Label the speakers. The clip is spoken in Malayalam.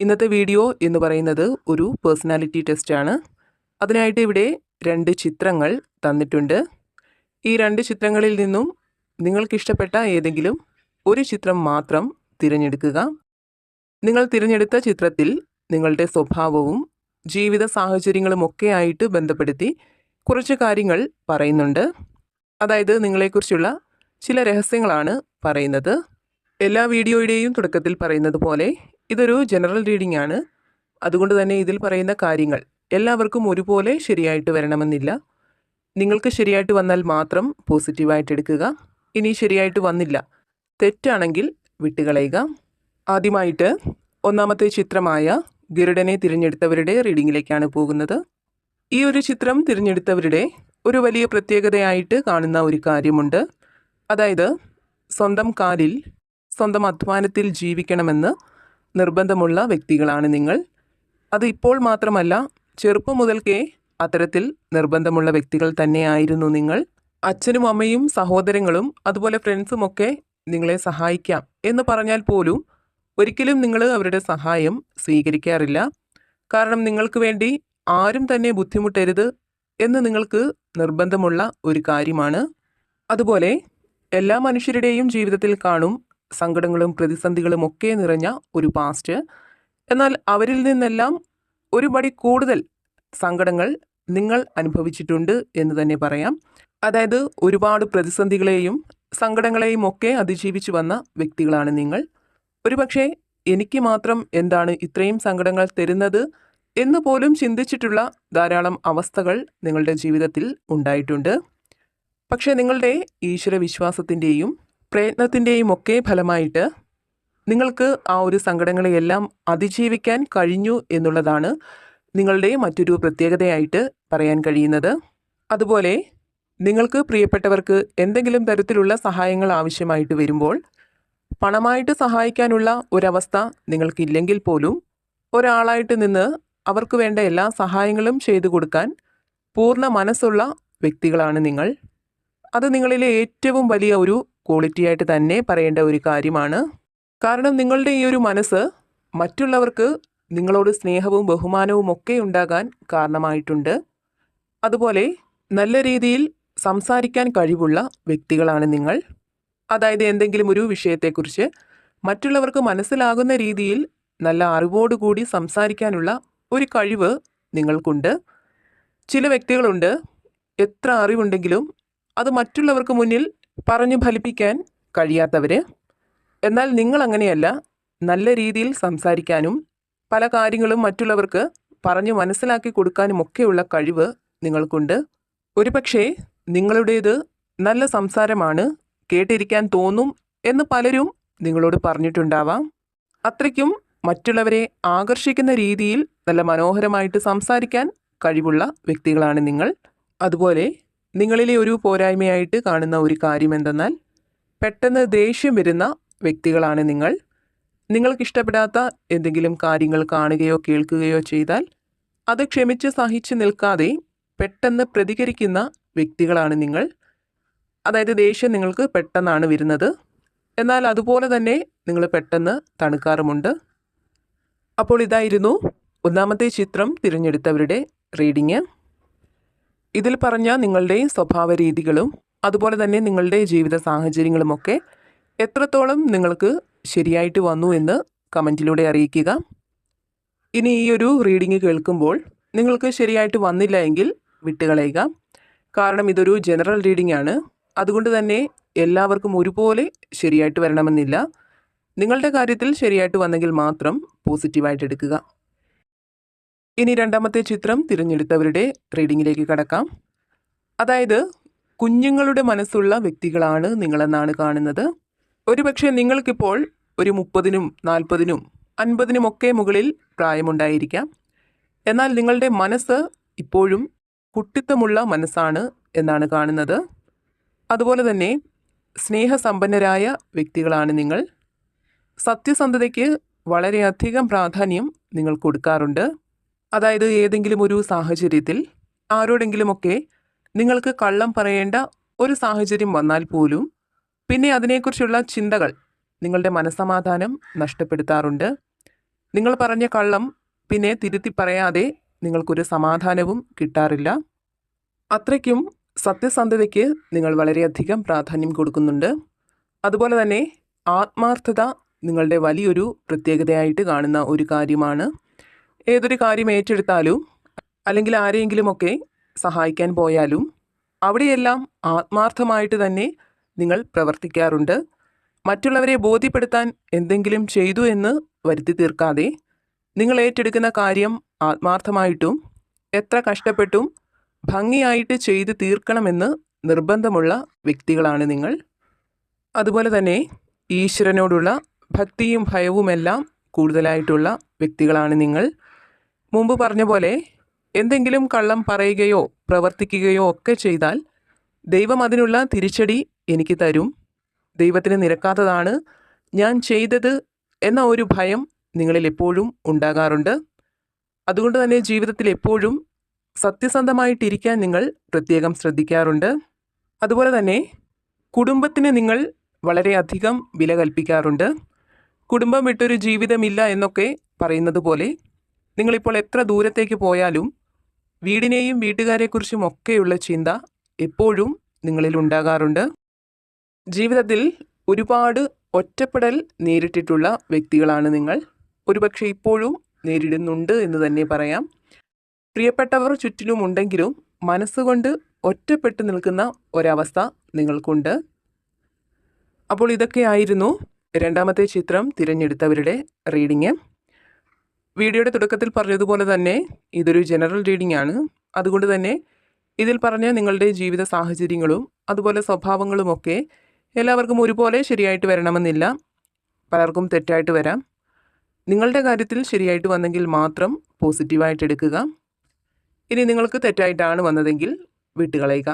Speaker 1: ഇന്നത്തെ വീഡിയോ എന്ന് പറയുന്നത് ഒരു പേഴ്സണാലിറ്റി ടെസ്റ്റാണ് അതിനായിട്ട് ഇവിടെ രണ്ട് ചിത്രങ്ങൾ തന്നിട്ടുണ്ട്. ഈ രണ്ട് ചിത്രങ്ങളിൽ നിന്നും നിങ്ങൾക്കിഷ്ടപ്പെട്ട ഏതെങ്കിലും ഒരു ചിത്രം മാത്രം തിരഞ്ഞെടുക്കുക. നിങ്ങൾ തിരഞ്ഞെടുത്ത ചിത്രത്തിൽ നിങ്ങളുടെ സ്വഭാവവും ജീവിത സാഹചര്യങ്ങളുമൊക്കെ ആയിട്ട് ബന്ധപ്പെടുത്തി കുറച്ച് കാര്യങ്ങൾ പറയുന്നുണ്ട്. അതായത് നിങ്ങളെക്കുറിച്ചുള്ള ചില രഹസ്യങ്ങളാണ് പറയുന്നത്. എല്ലാ വീഡിയോയുടെയും തുടക്കത്തിൽ പറയുന്നത് പോലെ ഇതൊരു ജനറൽ റീഡിംഗ് ആണ്. അതുകൊണ്ട് തന്നെ ഇതിൽ പറയുന്ന കാര്യങ്ങൾ എല്ലാവർക്കും ഒരുപോലെ ശരിയായിട്ട് വരണമെന്നില്ല. നിങ്ങൾക്ക് ശരിയായിട്ട് വന്നാൽ മാത്രം പോസിറ്റീവായിട്ട് എടുക്കുക. ഇനി ശരിയായിട്ട് വന്നില്ല. തെറ്റാണെങ്കിൽ വിട്ടുകളയുക. ആദ്യമായിട്ട് ഒന്നാമത്തെ ചിത്രമായ ഗരുഡനെ തിരഞ്ഞെടുത്തവരുടെ റീഡിങ്ങിലേക്കാണ് പോകുന്നത്. ഈ ഒരു ചിത്രം തിരഞ്ഞെടുത്തവരുടെ ഒരു വലിയ പ്രത്യേകതയായിട്ട് കാണുന്ന ഒരു കാര്യമുണ്ട്. അതായത് സ്വന്തം കാലിൽ സ്വന്തം അധ്വാനത്തിൽ ജീവിക്കണമെന്ന് നിർബന്ധമുള്ള വ്യക്തികളാണ് നിങ്ങൾ. അത് ഇപ്പോൾ മാത്രമല്ല ചെറുപ്പം മുതൽക്കേ അത്തരത്തിൽ നിർബന്ധമുള്ള വ്യക്തികൾ തന്നെയായിരുന്നു നിങ്ങൾ. അച്ഛനും അമ്മയും സഹോദരങ്ങളും അതുപോലെ ഫ്രണ്ട്സും ഒക്കെ നിങ്ങളെ സഹായിക്കാം എന്ന് പറഞ്ഞാൽ പോലും ഒരിക്കലും നിങ്ങൾ അവരുടെ സഹായം സ്വീകരിക്കാറില്ല. കാരണം നിങ്ങൾക്ക് വേണ്ടി ആരും തന്നെ ബുദ്ധിമുട്ടരുത് എന്ന് നിങ്ങൾക്ക് നിർബന്ധമുള്ള ഒരു കാര്യമാണ്. അതുപോലെ എല്ലാ മനുഷ്യരുടെയും ജീവിതത്തിൽ കാണും സങ്കടങ്ങളും പ്രതിസന്ധികളും ഒക്കെ നിറഞ്ഞ ഒരു പാസ്റ്റ് എന്നാൽ അവരിൽ നിന്നെല്ലാം ഒരുപടി കൂടുതൽ സങ്കടങ്ങൾ നിങ്ങൾ അനുഭവിച്ചിട്ടുണ്ട് എന്ന് തന്നെ പറയാം. അതായത് ഒരുപാട് പ്രതിസന്ധികളെയും സങ്കടങ്ങളെയും ഒക്കെ അതിജീവിച്ചു വന്ന വ്യക്തികളാണ് നിങ്ങൾ. ഒരുപക്ഷെ എനിക്ക് മാത്രം എന്താണ് ഇത്രയും സങ്കടങ്ങൾ തരുന്നത് എന്ന് പോലും ചിന്തിച്ചിട്ടുള്ള ധാരാളം അവസ്ഥകൾ നിങ്ങളുടെ ജീവിതത്തിൽ ഉണ്ടായിട്ടുണ്ട്. പക്ഷേ നിങ്ങളുടെ ഈശ്വര വിശ്വാസത്തിന്റെയും പ്രയത്നത്തിന്റെയും ഒക്കെ ഫലമായിട്ട് നിങ്ങൾക്ക് ആ ഒരു സങ്കടങ്ങളെയെല്ലാം അതിജീവിക്കാൻ കഴിഞ്ഞു എന്നുള്ളതാണ് നിങ്ങളുടെ മറ്റൊരു പ്രത്യേകതയായിട്ട് പറയാൻ കഴിയുന്നത്. അതുപോലെ നിങ്ങൾക്ക് പ്രിയപ്പെട്ടവർക്ക് എന്തെങ്കിലും തരത്തിലുള്ള സഹായങ്ങൾ ആവശ്യമായിട്ട് വരുമ്പോൾ പണമായിട്ട് സഹായിക്കാനുള്ള ഒരവസ്ഥ നിങ്ങൾക്കില്ലെങ്കിൽ പോലും ഒരാളായിട്ട് നിന്ന് അവർക്ക് വേണ്ട എല്ലാ സഹായങ്ങളും ചെയ്തു കൊടുക്കാൻ പൂർണ മനസ്സുള്ള വ്യക്തികളാണ് നിങ്ങൾ. അത് നിങ്ങളിലെ ഏറ്റവും വലിയ ഒരു ക്വാളിറ്റി ആയിട്ട് തന്നെ പറയേണ്ട ഒരു കാര്യമാണ്. കാരണം നിങ്ങളുടെ ഈ ഒരു മനസ്സ് മറ്റുള്ളവർക്ക് നിങ്ങളോട് സ്നേഹവും ബഹുമാനവും ഒക്കെ ഉണ്ടാകാൻ കാരണമായിട്ടുണ്ട്. അതുപോലെ നല്ല രീതിയിൽ സംസാരിക്കാൻ കഴിവുള്ള വ്യക്തികളാണ് നിങ്ങൾ. അതായത് എന്തെങ്കിലും ഒരു വിഷയത്തെക്കുറിച്ച് മറ്റുള്ളവർക്ക് മനസ്സിലാകുന്ന രീതിയിൽ നല്ല അറിവോടുകൂടി സംസാരിക്കാനുള്ള ഒരു കഴിവ് നിങ്ങൾക്കുണ്ട്. ചില വ്യക്തികളുണ്ട്. എത്ര അറിവുണ്ടെങ്കിലും അത് മറ്റുള്ളവർക്ക് മുന്നിൽ പറഞ്ഞു ഫലിപ്പിക്കാൻ കഴിയാത്തവർ എന്നാൽ നിങ്ങൾ അങ്ങനെയല്ല നല്ല രീതിയിൽ സംസാരിക്കാനും പല കാര്യങ്ങളും മറ്റുള്ളവർക്ക് പറഞ്ഞു മനസ്സിലാക്കി കൊടുക്കാനും ഒക്കെയുള്ള കഴിവ് നിങ്ങൾക്കുണ്ട്. ഒരുപക്ഷേ നിങ്ങളുടേത് നല്ല സംസാരമാണ് കേട്ടിരിക്കാൻ തോന്നും എന്ന് പലരും നിങ്ങളോട് പറഞ്ഞിട്ടുണ്ടാവാം. അത്രയ്ക്കും മറ്റുള്ളവരെ ആകർഷിക്കുന്ന രീതിയിൽ നല്ല മനോഹരമായിട്ട് സംസാരിക്കാൻ കഴിവുള്ള വ്യക്തികളാണ് നിങ്ങൾ. അതുപോലെ നിങ്ങളിലെ ഒരു പോരായ്മയായിട്ട് കാണുന്ന ഒരു കാര്യം എന്തെന്നാൽ പെട്ടെന്ന് ദേഷ്യം വരുന്ന വ്യക്തികളാണ് നിങ്ങൾ. നിങ്ങൾക്കിഷ്ടപ്പെടാത്ത എന്തെങ്കിലും കാര്യങ്ങൾ കാണുകയോ കേൾക്കുകയോ ചെയ്താൽ അത് ക്ഷമിച്ച് സഹിച്ചു നിൽക്കാതെ പെട്ടെന്ന് പ്രതികരിക്കുന്ന വ്യക്തികളാണ് നിങ്ങൾ. അതായത് ദേഷ്യം നിങ്ങൾക്ക് പെട്ടെന്നാണ് വരുന്നത്. എന്നാൽ അതുപോലെ തന്നെ നിങ്ങൾ പെട്ടെന്ന് തണുക്കാറുമുണ്ട്. അപ്പോൾ ഇതായിരുന്നു ഒന്നാമത്തെ ചിത്രം തിരഞ്ഞെടുത്തവരുടെ റീഡിങ്. ഇതിൽ പറഞ്ഞ നിങ്ങളുടെ സ്വഭാവ രീതികളും അതുപോലെ തന്നെ നിങ്ങളുടെ ജീവിത സാഹചര്യങ്ങളുമൊക്കെ എത്രത്തോളം നിങ്ങൾക്ക് ശരിയായിട്ട് വന്നു എന്ന് കമന്റിലൂടെ അറിയിക്കുക. ഇനി ഈ ഒരു റീഡിങ് കേൾക്കുമ്പോൾ നിങ്ങൾക്ക് ശരിയായിട്ട് വന്നില്ല എങ്കിൽ വിട്ടുകളയുക. കാരണം ഇതൊരു ജനറൽ റീഡിംഗ് ആണ്. അതുകൊണ്ട് തന്നെ എല്ലാവർക്കും ഒരുപോലെ ശരിയായിട്ട് വരണമെന്നില്ല. നിങ്ങളുടെ കാര്യത്തിൽ ശരിയായിട്ട് വന്നെങ്കിൽ മാത്രം പോസിറ്റീവായിട്ട് എടുക്കുക. ഇനി രണ്ടാമത്തെ ചിത്രം തിരഞ്ഞെടുത്തവരുടെ റീഡിങ്ങിലേക്ക് കടക്കാം. അതായത് കുഞ്ഞുങ്ങളുടെ മനസ്സുള്ള വ്യക്തികളാണ് നിങ്ങളെന്നാണ് കാണുന്നത്. ഒരുപക്ഷെ നിങ്ങൾക്കിപ്പോൾ ഒരു മുപ്പതിനും നാൽപ്പതിനും അൻപതിനുമൊക്കെ മുകളിൽ പ്രായമുണ്ടായിരിക്കാം. എന്നാൽ നിങ്ങളുടെ മനസ്സ് ഇപ്പോഴും കുട്ടിത്തമുള്ള മനസ്സാണ് എന്നാണ് കാണുന്നത്. അതുപോലെ തന്നെ സ്നേഹസമ്പന്നരായ വ്യക്തികളാണ് നിങ്ങൾ. സത്യസന്ധതയ്ക്ക് വളരെയധികം പ്രാധാന്യം നിങ്ങൾ കൊടുക്കാറുണ്ട്. അതായത് ഏതെങ്കിലും ഒരു സാഹചര്യത്തിൽ ആരോടെങ്കിലുമൊക്കെ നിങ്ങൾക്ക് കള്ളം പറയേണ്ട ഒരു സാഹചര്യം വന്നാൽ പോലും പിന്നെ അതിനെക്കുറിച്ചുള്ള ചിന്തകൾ നിങ്ങളുടെ മനസ്സമാധാനം നഷ്ടപ്പെടുത്താറുണ്ട്. നിങ്ങൾ പറഞ്ഞ കള്ളം പിന്നെ തിരുത്തി പറയാതെ നിങ്ങൾക്കൊരു സമാധാനവും കിട്ടാറില്ല. അത്രയ്ക്കും സത്യസന്ധതയ്ക്ക് നിങ്ങൾ വളരെയധികം പ്രാധാന്യം കൊടുക്കുന്നുണ്ട്. അതുപോലെ തന്നെ ആത്മാർത്ഥത നിങ്ങളുടെ വലിയൊരു പ്രത്യേകതയായിട്ട് കാണുന്ന ഒരു കാര്യമാണ്. ഏതൊരു കാര്യം ഏറ്റെടുത്താലും അല്ലെങ്കിൽ ആരെയെങ്കിലുമൊക്കെ സഹായിക്കാൻ പോയാലും അവിടെയെല്ലാം ആത്മാർത്ഥമായിട്ട് തന്നെ നിങ്ങൾ പ്രവർത്തിക്കാറുണ്ട്. മറ്റുള്ളവരെ ബോധ്യപ്പെടുത്താൻ എന്തെങ്കിലും ചെയ്തു എന്ന് വരുത്തി തീർക്കാതെ നിങ്ങൾ ഏറ്റെടുക്കുന്ന കാര്യം ആത്മാർത്ഥമായിട്ടും എത്ര കഷ്ടപ്പെട്ടും ഭംഗിയായിട്ട് ചെയ്തു തീർക്കണമെന്ന് നിർബന്ധമുള്ള വ്യക്തികളാണ് നിങ്ങൾ. അതുപോലെ തന്നെ ഈശ്വരനോടുള്ള ഭക്തിയും ഭയവുമെല്ലാം കൂടുതലായിട്ടുള്ള വ്യക്തികളാണ് നിങ്ങൾ. മുമ്പ് പറഞ്ഞ പോലെ എന്തെങ്കിലും കള്ളം പറയുകയോ പ്രവർത്തിക്കുകയോ ഒക്കെ ചെയ്താൽ ദൈവം അതിനുള്ള തിരിച്ചടി എനിക്ക് തരും. ദൈവത്തിന് നിരക്കാത്തതാണ് ഞാൻ ചെയ്തത് എന്ന ഒരു ഭയം നിങ്ങളിൽ എപ്പോഴും ഉണ്ടാകാറുണ്ട്. അതുകൊണ്ട് തന്നെ ജീവിതത്തിൽ എപ്പോഴും സത്യസന്ധമായിട്ടിരിക്കാൻ നിങ്ങൾ പ്രത്യേകം ശ്രദ്ധിക്കാറുണ്ട്. അതുപോലെ തന്നെ കുടുംബത്തിന് നിങ്ങൾ വളരെയധികം വില കൽപ്പിക്കാറുണ്ട്. കുടുംബം വിട്ടൊരു ജീവിതമില്ല എന്നൊക്കെ പറയുന്നത് പോലെ നിങ്ങളിപ്പോൾ എത്ര ദൂരത്തേക്ക് പോയാലും വീടിനെയും വീട്ടുകാരെക്കുറിച്ചും ഒക്കെയുള്ള ചിന്ത എപ്പോഴും നിങ്ങളിൽ ഉണ്ടാകാറുണ്ട്. ജീവിതത്തിൽ ഒരുപാട് ഒറ്റപ്പെടൽ നേരിട്ടിട്ടുള്ള വ്യക്തികളാണ് നിങ്ങൾ. ഒരുപക്ഷെ ഇപ്പോഴും നേരിടുന്നുണ്ട് എന്ന് തന്നെ പറയാം. പ്രിയപ്പെട്ടവർ ചുറ്റിലും ഉണ്ടെങ്കിലും മനസ്സുകൊണ്ട് ഒറ്റപ്പെട്ടു നിൽക്കുന്ന ഒരവസ്ഥ നിങ്ങൾക്കുണ്ട്. അപ്പോൾ ഇതൊക്കെയായിരുന്നു രണ്ടാമത്തെ ചിത്രം തിരഞ്ഞെടുത്തവരുടെ റീഡിങ്. വീഡിയോയുടെ തുടക്കത്തിൽ പറഞ്ഞതുപോലെ തന്നെ ഇതൊരു ജനറൽ റീഡിംഗ് ആണ്. അതുകൊണ്ട് തന്നെ ഇതിൽ പറഞ്ഞ നിങ്ങളുടെ ജീവിത സാഹചര്യങ്ങളും അതുപോലെ സ്വഭാവങ്ങളുമൊക്കെ എല്ലാവർക്കും ഒരുപോലെ ശരിയായിട്ട് വരണമെന്നില്ല. പലർക്കും തെറ്റായിട്ട് വരാം. നിങ്ങളുടെ കാര്യത്തിൽ ശരിയായിട്ട് വന്നെങ്കിൽ മാത്രം പോസിറ്റീവായിട്ട് എടുക്കുക. ഇനി നിങ്ങൾക്ക് തെറ്റായിട്ടാണ് വന്നതെങ്കിൽ വിട്ടുകളയുക.